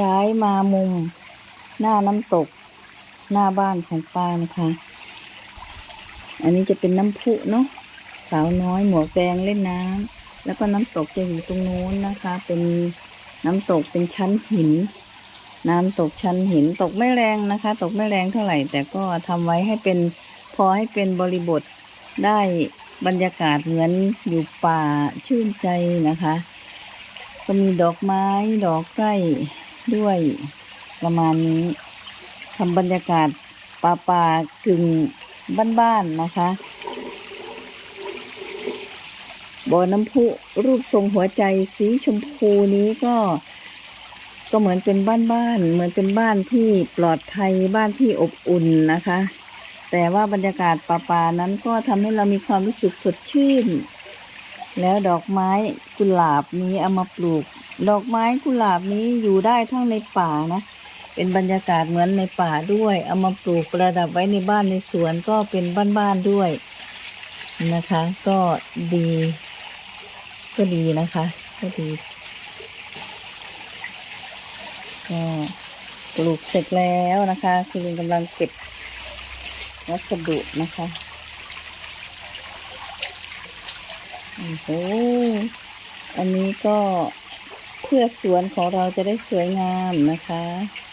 ย้ายมามุม หน้าน้ำตก หน้าบ้านของป้านะคะ อันนี้จะเป็นน้ำพุเนาะสาวน้อยหมวกแดงเล่นน้ำแล้วก็น้ำตกจะอยู่ตรงโน้นนะคะ เป็นน้ำตกเป็นชั้นหิน น้ำตกชั้นหินตกไม่แรงนะคะ ตกไม่แรงเท่าไหร่ แต่ก็ทำไว้ให้เป็นพอให้เป็นบริบทได้บรรยากาศเหมือนอยู่ป่าชื่นใจนะคะ ก็มีดอกไม้ดอกไร่ ด้วยประมาณนี้ทำบรรยากาศป่าป่ากึ่งบ้านๆนะคะบ่อน้ำพุรูปทรงหัวใจสีชมพูนี้ก็ ก็เหมือนเป็นบ้านบ้านๆเหมือนเป็นบ้านที่ปลอดภัยบ้านที่อบอุ่นนะคะ แต่ว่าบรรยากาศป่าๆนั้นก็ทำให้เรามีความรู้สึกสดชื่น แล้วดอกไม้กุหลาบนี้เอามาปลูก ดอกไม้กุหลาบนี้อยู่ได้ทั้งในป่านะ เป็นบรรยากาศเหมือนในป่าด้วย เอามาปลูกประดับไว้ในบ้านในสวนก็เป็นบ้านๆด้วยนะคะ ก็ดี ก็ดีนะคะ ก็ดีก็ปลูกเสร็จแล้วนะคะคุณลุงกำลังเก็บวัสดุนะคะโอ้โหอันนี้ก็ เพื่อสวนของเราจะได้สวยงามนะคะ